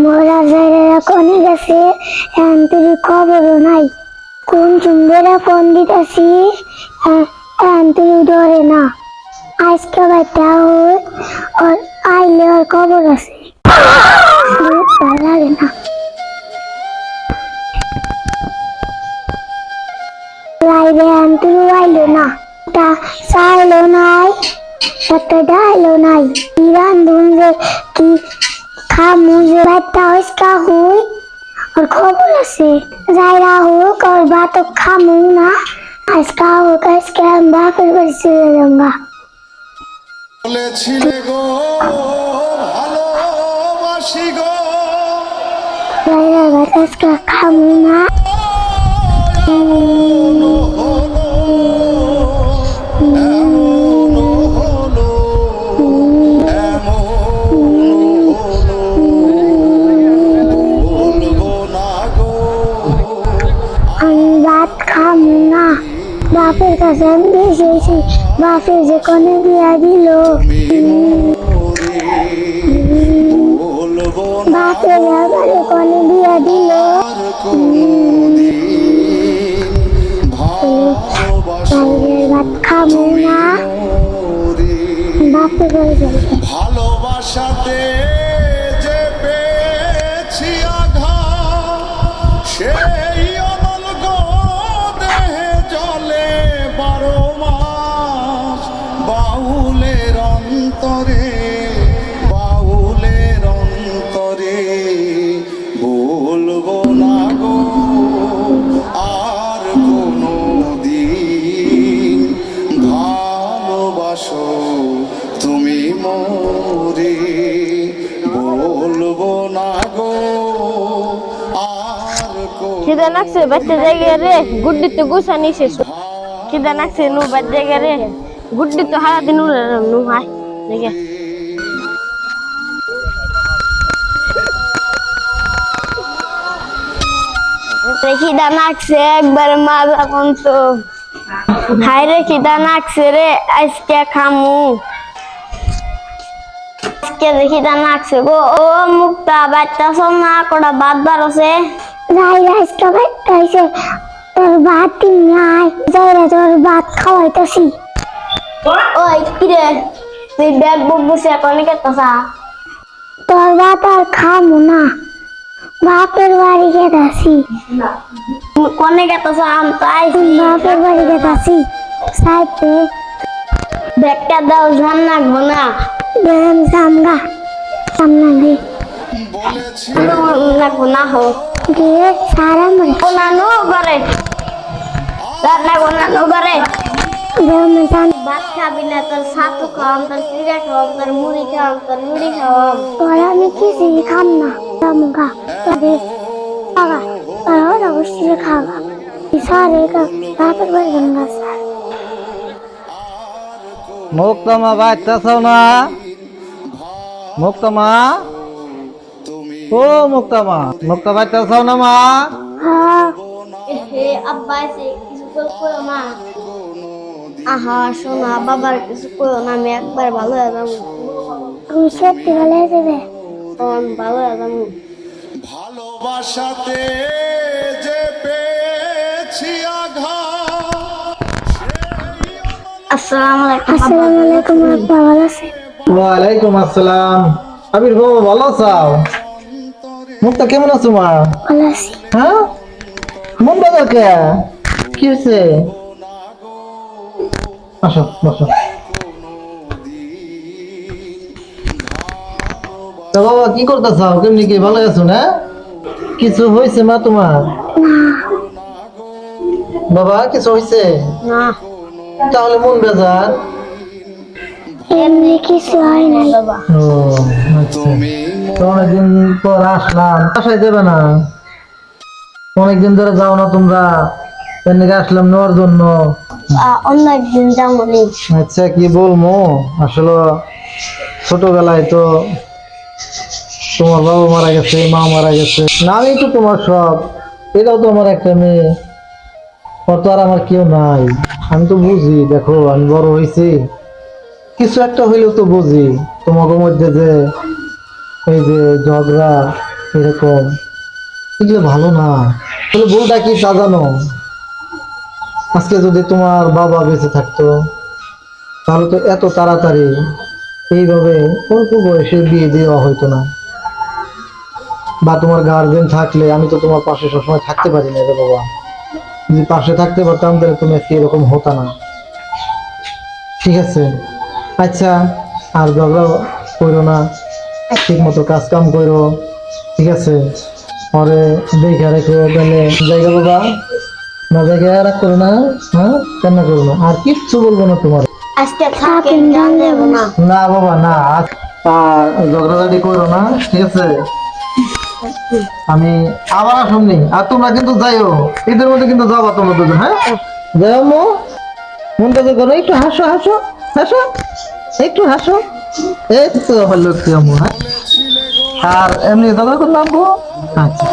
মোরা জায়গায় কোনে গেছে এন্তরি খবরও নাই। কোন সুন্দরা ফোন দিতেছিস এন্তরি ধরে না। আজকে বাচ্চা ওর ওর আইলে ওর খবর আছে। লাগে না। লাইরে এন্তরি আইলো না। তা চাইলো নাই, একটা ডাইলো নাই। কি রান্ধুন যে কি খামু বাচ্চা হইসকা হুই। ওর খবর আছে। যাইরা হোক ওর বাত খামু না। আজকা হোক আজকে আমি বাপের বাড়ি চলে যাঙ্গা বলেছিলে গো ভালোবাসি গো। বাত আজকে খামু না। ভাত খাম না বাপের কাছে আমি এসেছি বাপে যে কোনে বিয়া দিল বাপের আমারে কোনে বিয়া দিল ভাত খামু না বাড়ি ভালোবাসাতে তুমি মরে, বলব না গো কোনো লাগছে, বাচ্চা জায়গা রে গুড্ডি তো গুছা নিছে খিদে লাগছে, নু বাদ জায়গা রে গুড্ডি তো হারা দিন নু হাই দেখে। খিদা নাকছে একবার মাজা পন্ত হাই রে খিদা নাকছে রে আজকে খামু। আজকে দেখি তা নাকছে গো ও মুক্তা বাচ্চা সব না কটা বাদ বারছে যাই আজকে ভাত খাইছে তোর ভাত নাই। যাইরা তোর ভাত খাওয়াইতেছি। ওই কিরে তুই ব্যাগ বুক বসে এখন কেতাসা তোর ভাত আর খামু না। বাপের বাড়ি গেতাছি। কোনে কেতাসা আম তাই বাপের বাড়ি গেতাছি সাইতে ব্যাগটা দাও ঝান নাকবো না। গেলাম সামগা সামনা দিয়ে বলেছি। নাকবো না হো। দিয়ে সারা মরে ও নানু করে রান্না গো নানু করে ভাত খাবি না তোর সাতু খাওয়াম তোর চিড়া খাওয়াম তোর মুড়ি খাওয়াম তোর মুড়ি খাওয়াম। তোরা আমি কিছু খাম না। সামগা তোদের। খাগা তোরা কা বাপের বাড়ি গঙ্গা সার মুক্তমা বাচ্চাছাও না? মুক্তমা? ও মুক্তমা মুক্ত বাচ্চাছাও না মা? হে আব্বা এসে কিছু করো না। আহা শোনা বাবার কিছু করো না আমি একবার ভালো হয়ে যাব। তুমি সত্যি ভালো হয়ে যাবে। ভালো হয়ে যাব। ভালোবাসাতে আসসালামু আলাইকুম আসসালামু আলাইকুম আব্বা ভালো আছে ওয়ালাইকুম আসসালাম। আবির বাবা ভালো আছো? মুক্তা কেমন আছো মা? ভালো আছি। হ্যাঁ? মন বাজার কে? কি হয়েছে? আসো বসো। তা বাবা কি করতেছ? কেমনি কি? ভালো আছো না? কিছু হয়েছে মা তোমার? বাবা কিছু হয়েছে? না। তাহলে মন বেজার? এমনি কিছু হয় নাই। বাবা ও আচ্ছা। অনেকদিন পর আসলাম। যাবে না? অনেকদিন ধরে যাও না তোমরা। এদিকে আসলাম নেওয়ার জন্য। যাব আচ্ছা কি বলব আসলে ছোটবেলায় তো তোমার বাবা মারা গেছে মা মারা গেছে। না আমি তো তোমার সব এটাও তো আমার একটা মেয়ে। ওর তো আর আমার কেউ নাই। আমি তো বুঝি, দেখো, আমি বড় হয়েছি। কিছু একটা হইলেও তো বুঝি তোমাদের মধ্যে যে এই যে ঝগড়া এরকম, এগুলো ভালো না। তাহলে ভুলটা কি তা জানো? আজকে যদি তোমার বাবা বেঁচে থাকতো, তাহলে তো এত তাড়াতাড়ি এইভাবে অল্প বয়সে বিয়ে দেওয়া হইতো না। বা তোমার গার্জেন থাকলে, আমি তো তোমার পাশে সবসময় থাকতে পারি না বাবা। যদি পাশে থাকতে পারতাম তাহলে তুমি আজকে এরকম হতো না। ঠিক আছে? আচ্ছা আর ঝগড়া করো না। ঠিক মতো কাজ কাম করো ঠিক আছে? পরে দেখে রেখো তাহলে জায়গা বাবা না জায়গা রাখ করো না হ্যাঁ? কান্না করো না। আর কিচ্ছু বলব না তোমার। না। বাবা না আর ঝগড়াঝাটি করো না ঠিক আছে? আমি আবার আসুননি আর তোমরা কিন্তু যাইও। ঈদের মধ্যে কিন্তু যাবা তোমরা দুজন হ্যাঁ? যাও মো। মনটা তো করো, একটু হাসো হাসো হাসো, একটু হাসো। এই তো হলো কি আম্মু হ্যাঁ? আর এমনি দাদা করলাম গো আচ্ছা।